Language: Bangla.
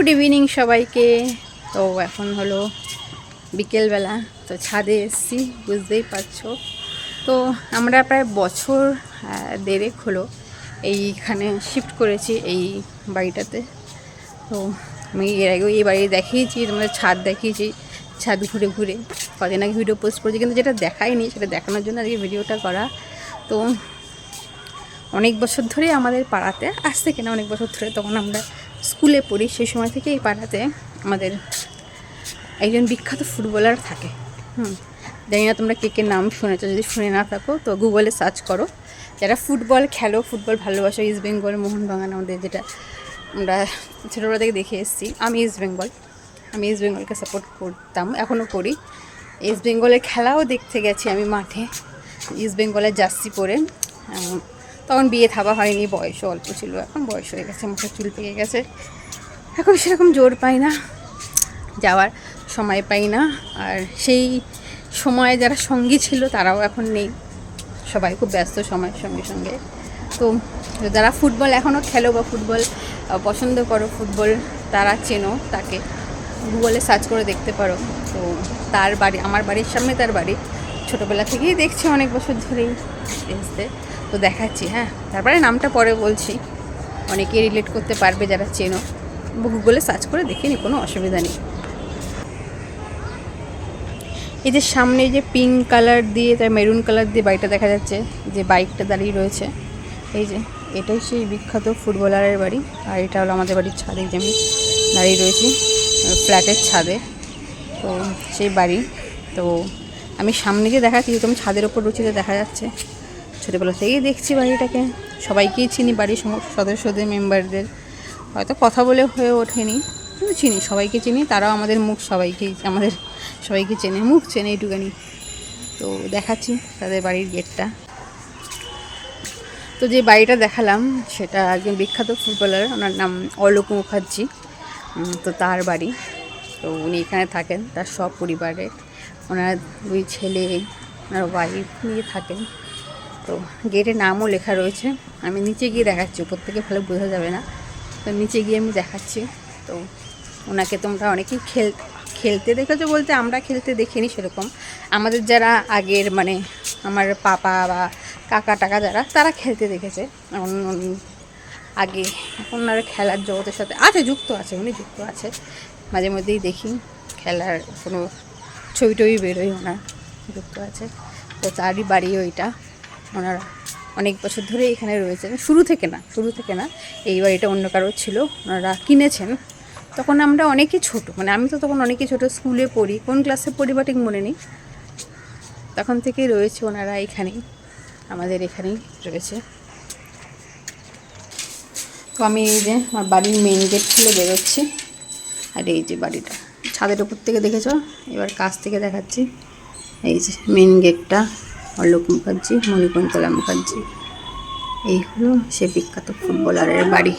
গুড ইভিনিং সবাইকে। তো এখন হলো বিকেলবেলা, তো ছাদে এসছি, বুঝতেই পারছ। তো আমরা প্রায় বছর দেড়েক হলো এইখানে শিফট করেছি এই বাড়িটাতে। তো আমি এর আগেও এই বাড়ি দেখিয়েছি, তোমাদের ছাদ দেখিয়েছি, ছাদ ঘুরে ঘুরে। কদিন আগে ভিডিও পোস্ট করেছি, কিন্তু যেটা দেখাইনি, সেটা দেখানোর জন্য আজকে ভিডিওটা করা। তো অনেক বছর ধরে আমাদের পাড়াতে আসছে থেকে না অনেক বছর ধরে তখন আমরা স্কুলে পড়ি সেই সময় থেকে এই পাড়াতে আমাদের একজন বিখ্যাত ফুটবলার থাকে। হুম, জানি না তোমরা কে কে নাম শুনেছ, যদি শুনে না থাকো, তো গুগলে সার্চ করো। যারা ফুটবল খেলো, ফুটবল ভালোবাসো ইস্ট বেঙ্গল মোহনবাগান আমাদের যেটা আমরা ছোটোবেলা থেকে দেখে এসেছি, আমি ইস্ট বেঙ্গল আমি ইস্ট বেঙ্গলকে সাপোর্ট করতাম এখনও করি। ইস্ট বেঙ্গলের খেলাও দেখতে গেছি আমি মাঠে ইস্ট বেঙ্গলের জার্সি পরে। তখন বিয়ে থাবা হয়নি, বয়সও অল্প ছিল, এখন বয়স হয়ে গেছে, মুখে চুল পেকে গেছে। এখন সেরকম জোর পাই না, যাওয়ার সময় পাই না, আর সেই সময়ে যারা সঙ্গী ছিল তারাও এখন নেই, সবাই খুব ব্যস্ত সময়ের সঙ্গে সঙ্গে। তো যারা ফুটবল এখনও খেলো বা ফুটবল পছন্দ করো ফুটবল, তারা চেনো, তাকে গুগলে সার্চ করে দেখতে পারো। তো তার বাড়ি, আমার বাড়ির সামনে তার বাড়ি, ছোটোবেলা থেকেই দেখছি অনেক বছর ধরেই। এসতে তো দেখাচ্ছি হ্যাঁ। তারপরে নামটা পরে বলছি। অনেকে রিলেট করতে পারবে যারা চেনো। গুগলে সার্চ করে দেখে নি কোনো অসুবিধা নেই। এই যে সামনে যে পিঙ্ক কালার দিয়ে, তার মেরুন কালার দিয়ে বাড়িটা দেখা যাচ্ছে, যে বাইকটা দাঁড়িয়ে রয়েছে। এই যে, এটাই সেই বিখ্যাত ফুটবলারের বাড়ি, আর এটা হলো আমাদের বাড়ির ছাদে যে আমি দাঁড়িয়ে রয়েছি ফ্ল্যাটের ছাদে। তো সেই বাড়ি। তো আমি সামনে যে দেখাচ্ছি যেহেতু আমি ছাদের ওপর রয়েছি তো দেখা যাচ্ছে। ছোটোবেলা থেকেই দেখছি বাড়িটাকে। সবাইকেই চিনি, বাড়ির সদস্যদের, মেম্বারদের। হয়তো কথা বলে হয়ে ওঠেনি, কিন্তু চিনি, সবাইকে চিনি। তারাও আমাদের মুখ সবাইকেই, আমাদের সবাইকে চেনে, মুখ চেনে এইটুখানি তো দেখাচ্ছি তাদের বাড়ির গেটটা। তো যে বাড়িটা দেখালাম, সেটা একজন বিখ্যাত ফুটবলার, ওনার নাম অলোক মুখার্জি। তো তার বাড়ি। তো উনি এখানে থাকেন, তার সব পরিবারে ওনার দুই ছেলে, ওনার ওয়াইফ নিয়ে থাকেন। তো গেটের নামও লেখা রয়েছে। আমি নিচে গিয়ে দেখাচ্ছি, উপর থেকে ভালো বোঝা যাবে না। তো নিচে গিয়ে আমি দেখাচ্ছি। তো ওনাকে তোমরা অনেকেই খেল, খেলতে দেখেছ বলতে আমরা খেলতে দেখিনি সেরকম। আমাদের যারা আগের মানে আমার পাপা বা কাকা টাকা যারা, তারা খেলতে দেখেছে। আগে আর খেলার জগতের সাথে, আছে যুক্ত আছে, উনি যুক্ত আছে। মাঝে মধ্যেই দেখি খেলার কোনো ছবি টবি বেরোয় ওনার, যুক্ত আছে। তো তারই বাড়ি ওইটা। ওনারা অনেক বছর ধরে এখানে রয়েছেন। শুরু থেকে না, শুরু থেকে না। এই বাড়িটা অন্য কারোর ছিল, ওনারা কিনেছেন। তখন আমরা অনেকই ছোট মানে আমি তো তখন অনেকই ছোট স্কুলে পড়ি, কোন ক্লাসে পড়ি বা ঠিক মনে নেই। তখন থেকেই রয়েছে ওনারা এখানেই, আমাদের এখানেই রয়েছে। তো আমি এই যে আমার বাড়ির মেন গেট খুলে বেরোচ্ছি। আর এই যে বাড়িটা, ছাদের উপর থেকে দেখেছ? এবার কাছ থেকে দেখাচ্ছি। এই যে মেন গেটটা অলোক মুখার্জি মণিকুন্তলা মুখার্জি। এই হলো সে বিখ্যাত ফুটবলারের বাড়ি।